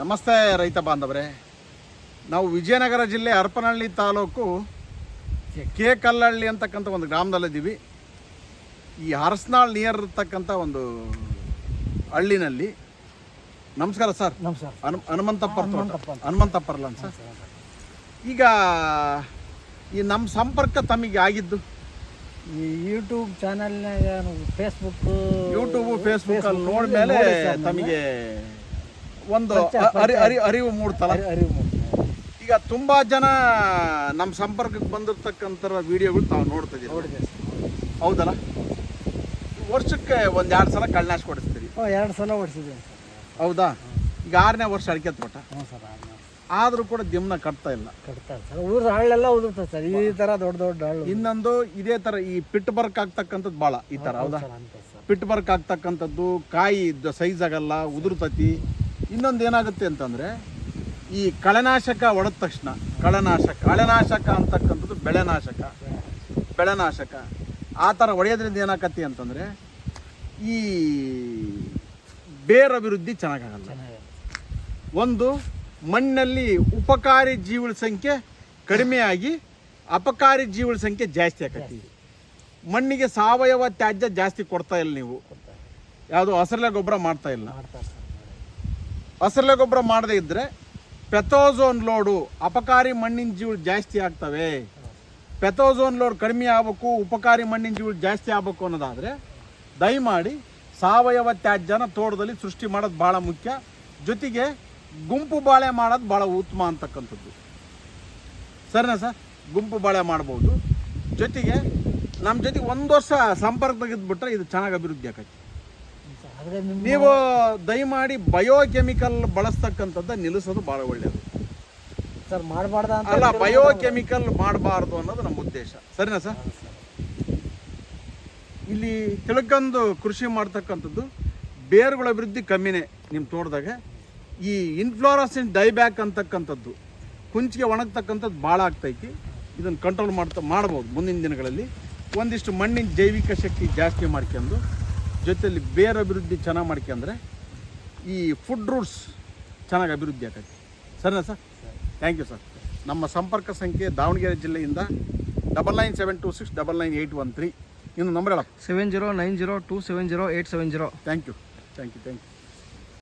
ನಮಸ್ತೆ ರೈತ ಬಾಂಧವರೇ. ನಾವು ವಿಜಯನಗರ ಜಿಲ್ಲೆ ಹರಪನಹಳ್ಳಿ ತಾಲೂಕು ಕೆ ಕಲ್ಲಹಳ್ಳಿ ಅಂತಕ್ಕಂಥ ಒಂದು ಗ್ರಾಮದಲ್ಲಿದ್ದೀವಿ. ಈ ಹರಸ್ನಾಳ್ ನಿಯರ್ ಇರ್ತಕ್ಕಂಥ ಒಂದು ಹಳ್ಳಿನಲ್ಲಿ. ನಮಸ್ಕಾರ ಸರ್. ನಮಸ್ಕಾರ. ಹನು ಹನುಮಂತಪ್ಪ ಅಂತ. ಸರ್. ಈಗ ಈ ನಮ್ಮ ಸಂಪರ್ಕ ತಮಗೆ ಆಗಿದ್ದು? ಈ ಯೂಟ್ಯೂಬ್ ಚಾನಲ್ನಾಗ ಫೇಸ್ಬುಕ್ ಯೂಟ್ಯೂಬ್ ಫೇಸ್ಬುಕ್ ಅಲ್ಲಿ ನೋಡ್ಮೇಲೆ ತಮಗೆ ಒಂದು ಅರಿವು ಮೂಡ್ತಲ್ಲ? ಅರಿವು. ಈಗ ತುಂಬಾ ಜನ ನಮ್ಮ ಸಂಪರ್ಕಕ್ಕೆ ಬಂದಿರತಕ್ಕಂತ ವಿಡಿಯೋಗಳು ತಾವು ನೋಡ್ತಾ ಇದ್ದೀವಿ ಹೌದಲ್ಲ? ವರ್ಷಕ್ಕೆ ಒಂದ್ ಎರಡು ಸಲ ಕಳ್ಳನಾಶ್ ಕೊಡಿಸ್ತೀರಿ. ಎರಡು ಸಲ ಓಡಿಸಿದ್ದೀನಿ ಹೌದಾ? ಈಗ ಆರನೇ ವರ್ಷ ಅಡಿಕೆ ತೋಟ. ಹ್ಞೂ ಸರ್ ಆದರೂ ಕೂಡ ದಿಮ್ನ ಕಟ್ತಾ ಇಲ್ಲ. ಕಟ್ತಾ ಸರ್. ಊರ ಹಳ್ಳೆಲ್ಲ ಉದುರ್ತದೆ ಸರ್. ಈ ಥರ ದೊಡ್ಡ ದೊಡ್ಡ ಹಳ್ಳು. ಇನ್ನೊಂದು ಇದೇ ತರ ಈ ಪಿಟ್ ಬರ್ಕ್ ಆಗ್ತಕ್ಕಂಥದ್ದು ಭಾಳ ಈ ತರ ಹೌದಾ ಪಿಟ್ ಬರ್ಕ್ ಆಗ್ತಕ್ಕಂಥದ್ದು ಕಾಯಿ ಸೈಜ್ ಆಗಲ್ಲ ಉದುರ್ತತಿ. ಇನ್ನೊಂದು ಏನಾಗುತ್ತೆ ಅಂತಂದರೆ ಈ ಕಳೆನಾಶಕ ಒಡೆದ ತಕ್ಷಣ ಕಳೆನಾಶಕ ಕಳೆನಾಶಕ ಅಂತಕ್ಕಂಥದ್ದು ಬೆಳೆನಾಶಕ ಬೆಳೆನಾಶಕ ಆ ಥರ ಒಡೆಯೋದ್ರಿಂದ ಏನಾಕತಿ ಅಂತಂದರೆ ಈ ಬೇರ ಅಭಿವೃದ್ಧಿ ಚೆನ್ನಾಗಾಗಲ್ಲ. ಒಂದು ಮಣ್ಣಲ್ಲಿ ಉಪಕಾರಿ ಜೀವಿಗಳ ಸಂಖ್ಯೆ ಕಡಿಮೆಯಾಗಿ ಅಪಕಾರಿ ಜೀವಿಗಳ ಸಂಖ್ಯೆ ಜಾಸ್ತಿ ಆಕತಿ ಮಣ್ಣಿಗೆ ಸಾವಯವ ತ್ಯಾಜ್ಯ ಜಾಸ್ತಿ ಕೊಡ್ತಾ ಇಲ್ಲ ನೀವು. ಯಾವುದು ಹಸರಲೆ ಗೊಬ್ಬರ ಮಾಡ್ತಾ ಇಲ್ಲ. ಹಸರಲೆ ಗೊಬ್ಬರ ಮಾಡದೇ ಇದ್ದರೆ ಪೆಥೋಝೋನ್ ಲೋಡು ಅಪಕಾರಿ ಮಣ್ಣಿನ ಜೀವಳು ಜಾಸ್ತಿ ಆಗ್ತವೆ. ಪೆಥೋಝೋನ್ ಲೋಡ್ ಕಡಿಮೆ ಆಗಬೇಕು, ಉಪಕಾರಿ ಮಣ್ಣಿನ ಜೀವಳು ಜಾಸ್ತಿ ಆಗ್ಬೇಕು ಅನ್ನೋದಾದ್ರೆ ದಯಮಾಡಿ ಸಾವಯವ ತ್ಯಾಜ್ಯನ ತೋಟದಲ್ಲಿ ಸೃಷ್ಟಿ ಮಾಡೋದು ಭಾಳ ಮುಖ್ಯ. ಜೊತೆಗೆ ಗುಂಪು ಬಾಳೆ ಮಾಡೋದು ಭಾಳ ಉತ್ತಮ ಅಂತಕ್ಕಂಥದ್ದು. ಸರಿನಾ ಸರ್? ಗುಂಪು ಬಾಳೆ ಮಾಡ್ಬೋದು. ಜೊತೆಗೆ ನಮ್ಮ ಜೊತೆಗೆ ಒಂದು ವರ್ಷ ಸಂಪರ್ಕದಾಗಿದ್ಬಿಟ್ರೆ ಇದು ಚೆನ್ನಾಗಿ ಅಭಿವೃದ್ಧಿ ಆಕೈತಿ. ನೀವು ದಯಮಾಡಿ ಬಯೋಕೆಮಿಕಲ್ ಬಳಸ್ತಕ್ಕಂಥದ್ದು ನಿಲ್ಲಿಸೋದು ಬಹಳ ಒಳ್ಳೆಯದು ಸರ್ ಮಾಡಬಾರ್ದ ಅಂತ ಅಲ್ಲ ಬಯೋಕೆಮಿಕಲ್ ಮಾಡಬಾರ್ದು ಅನ್ನೋದು ನಮ್ಮ ಉದ್ದೇಶ. ಸರಿನಾ ಸರ್? ಇಲ್ಲಿ ತಿಳ್ಕೊಂಡು ಕೃಷಿ ಮಾಡ್ತಕ್ಕಂಥದ್ದು ಬೇರುಗಳ ಅಭಿವೃದ್ಧಿ ಕಮ್ಮಿನೇ ನಿಮ್ಮ ತೋಟದಾಗ. ಈ ಇನ್ಫ್ಲೋರಸೆಂಟ್ ಡೈಬ್ಯಾಕ್ ಅಂತಕ್ಕಂಥದ್ದು ಕುಂಚಿಗೆ ಒಣಗ್ತಕ್ಕಂಥದ್ದು ಭಾಳ ಆಗ್ತೈತಿ. ಇದನ್ನು ಕಂಟ್ರೋಲ್ ಮಾಡ್ತಾ ಮಾಡ್ಬೋದು ಮುಂದಿನ ದಿನಗಳಲ್ಲಿ. ಒಂದಿಷ್ಟು ಮಣ್ಣಿನ ಜೈವಿಕ ಶಕ್ತಿ ಜಾಸ್ತಿ ಮಾಡ್ಕೊಂಡು ಜೊತೆಯಲ್ಲಿ ಬೇರೆ ಅಭಿವೃದ್ಧಿ ಚೆನ್ನಾಗಿ ಮಾಡ್ಕೊಂಡ್ರೆ ಈ ಫುಡ್ ರೂಟ್ಸ್ ಚೆನ್ನಾಗಿ ಅಭಿವೃದ್ಧಿ ಆಗತ್ತೆ ಸರಿನಾ ಸರ್? ಥ್ಯಾಂಕ್ ಯು ಸರ್ ನಮ್ಮ ಸಂಪರ್ಕ ಸಂಖ್ಯೆ ದಾವಣಗೆರೆ ಜಿಲ್ಲೆಯಿಂದ double nine seven two six double nine eight one three ಇನ್ನು ನಂಬರ್ ಹೇಳಪ್ಪ. Seven zero nine zero two seven zero eight seven zero thank you thank you thank you